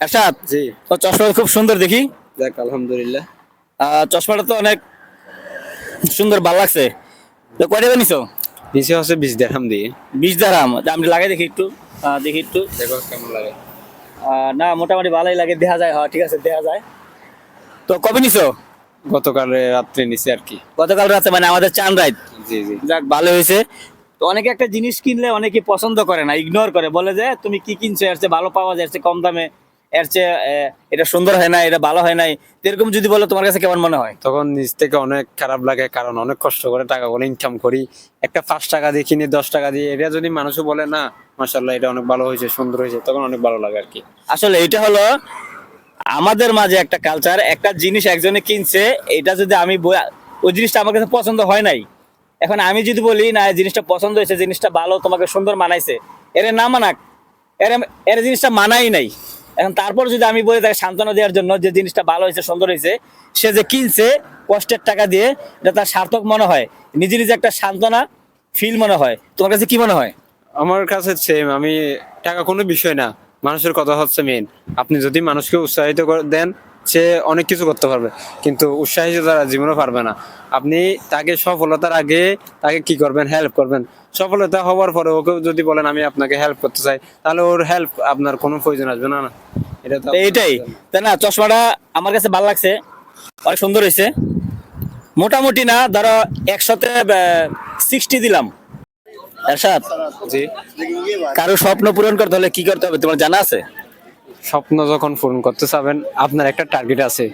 এরশাদ জি। তো চশমাটা খুব সুন্দর দেখি। যাক আলহামদুলিল্লাহ। চশমাটা তো অনেক সুন্দর ভালো লাগছে। তো কয়টা বানিয়েছো? নিচে হচ্ছে বিশ দেড়হাম দিয়ে। বিশ দারাম আমি লাগাই দেখি একটু। দেখি একটু। দেখো কেমন লাগে। না মোটামুটি ভালোই লাগে দেখা যায়। হ্যাঁ ঠিক আছে দেখা যায়। তো কবে নিছো? গতকাল রাত্রে নিচে আর কি। গতকাল রাতে মানে আমাদের চান রাইত। জি জি। যাক ভালো হয়েছে। তো অনেকে একটা জিনিস কিনলে অনেকে পছন্দ করে না ইগনোর করে। বলে যে তুমি কি কিনছো? এর ভালো পাওয়া চেয়ে কম দামে এর চেয়ে এটা সুন্দর হয় না এটা ভালো হয় নাই এরকম যদি বলো তোমার কাছে কেমন মনে হয়? তখন নিজ থেকে অনেক খারাপ লাগে কারণ অনেক কষ্ট করে টাকা করে ইনকাম করি। একটা পাঁচ টাকা দিয়ে কিনে দশ টাকা দিয়ে এটা যদি মানুষও বলে না মাসাল্লাহ এটা অনেক ভালো হয়েছে সুন্দর হয়েছে তখন অনেক ভালো লাগে আর কি। আসলে এটা হলো আমাদের মাঝে একটা কালচার একটা জিনিস একজনে কিনছে এটা যদি আমি ওই জিনিসটা আমার কাছে পছন্দ হয় নাই। এখন আমি যদি বলি না এই জিনিসটা পছন্দ হয়েছে জিনিসটা ভালো তোমাকে সুন্দর মানাইছে এর না মানাক এর এর জিনিসটা মানাই নাই। এখন তারপর যদি আমি বলে তাকে সান্ত্বনা দেওয়ার জন্য যে জিনিসটা ভালো হয়েছে, সুন্দর হয়েছে, সে যে কিনছে কষ্টের টাকা দিয়ে, এটা তার সার্থক মনে হয়। নিজে নিজে একটা সান্ত্বনা ফিল মনে হয়। তোমার কাছে কি মনে হয়? আমার কাছে সেম আমি টাকা কোনো বিষয় না। মানুষের কথা হচ্ছে মেন আপনি যদি মানুষকে উৎসাহিত দেন সে অনেক কিছু করতে পারবে। কিন্তু উৎসাহিত তারা জীবনে পারবে না। আপনি তাকে সফলতার আগে তাকে কি করবেন? হেল্প করবেন। সফলতা হওয়ার পরে ওকে যদি বলেন আমি আপনাকে হেল্প করতে চাই তাহলে ওর হেল্প আপনার কোনো প্রয়োজন আসবে না না। এটা তো এইটাই। তাই না? চশমাটা আমার কাছে ভালো লাগছে। অনেক সুন্দর হয়েছে। মোটামুটি না ধরো একসাথে সিক্সটি দিলাম। এরশাদ জি। কারও স্বপ্ন পূরণ করতে হলে কি করতে হবে? তোমার জানা আছে? স্বপ্ন যখন পূরণ করতে চাবেন আপনার একটা টার্গেট আছে।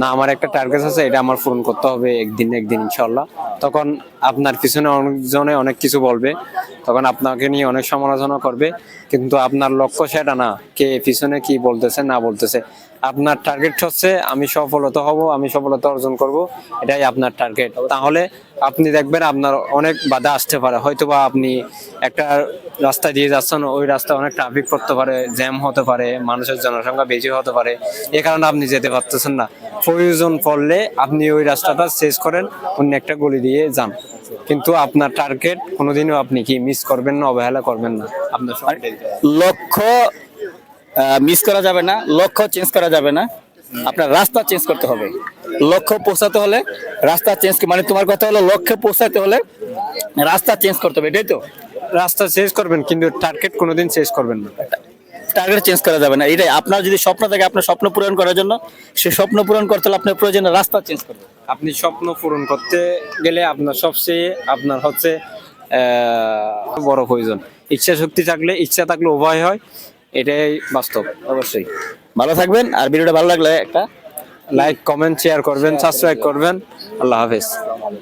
না আমার একটা টার্গেট আছে এটা আমার পূরণ করতে হবে একদিন একদিন ইনশাল্লাহ তখন আপনার পিছনে অনেকজনে অনেক কিছু বলবে তখন আপনাকে নিয়ে অনেক সমালোচনা করবে কিন্তু আপনার লক্ষ্য সেটা না কে পিছনে কি বলতেছে না বলতেছে। আপনার টার্গেট হচ্ছে আমি সফলতা হব আমি সফলতা অর্জন করব এটাই আপনার টার্গেট তাহলে আপনি দেখবেন আপনার অনেক বাধা আসতে পারে। হয়তোবা আপনি একটা রাস্তা দিয়ে যাচ্ছেন ওই রাস্তা অনেক ট্রাফিক পড়তে পারে জ্যাম হতে পারে মানুষের জনসংখ্যা বেশি হতে পারে এ কারণে আপনি যেতে পারতেছেন না। প্রয়োজন পড়লে আপনি ওই রাস্তাটা শেষ করেন অন্য একটা গলি দিয়ে যান। কিন্তু আপনার টার্গেট কোনোদিনও আপনি কি মিস করবেন না অবহেলা করবেন না। আপনার লক্ষ্য মিস করা যাবে না লক্ষ্য চেঞ্জ করা যাবে না। আপনার রাস্তা চেঞ্জ করতে হবে। লক্ষ্য পৌঁছাতে হলে রাস্তা চেঞ্জ মানে তোমার কথা হলো লক্ষ্যে পৌঁছাতে হলে রাস্তা চেঞ্জ করতে হবে এটাই তো? রাস্তা চেঞ্জ করবেন কিন্তু টার্গেট কোনোদিন চেঞ্জ করবেন না। টার্গেট চেঞ্জ করা যাবে না এটাই। আপনার যদি স্বপ্ন থাকে আপনার স্বপ্ন পূরণ করার জন্য সে স্বপ্ন পূরণ করতে হলে আপনার প্রয়োজনে রাস্তা চেঞ্জ করবে আপনি স্বপ্ন পূরণ করতে গেলে আপনার সবচেয়ে আপনার হচ্ছে বড় প্রয়োজন। ইচ্ছা শক্তি থাকলে ইচ্ছা থাকলে উভয় হয়। এটাই বাস্তব অবশ্যই। ভালো থাকবেন আর ভিডিওটা ভালো লাগলে একটা লাইক কমেন্ট শেয়ার করবেন সাবস্ক্রাইব করবেন। আল্লাহ হাফেজ।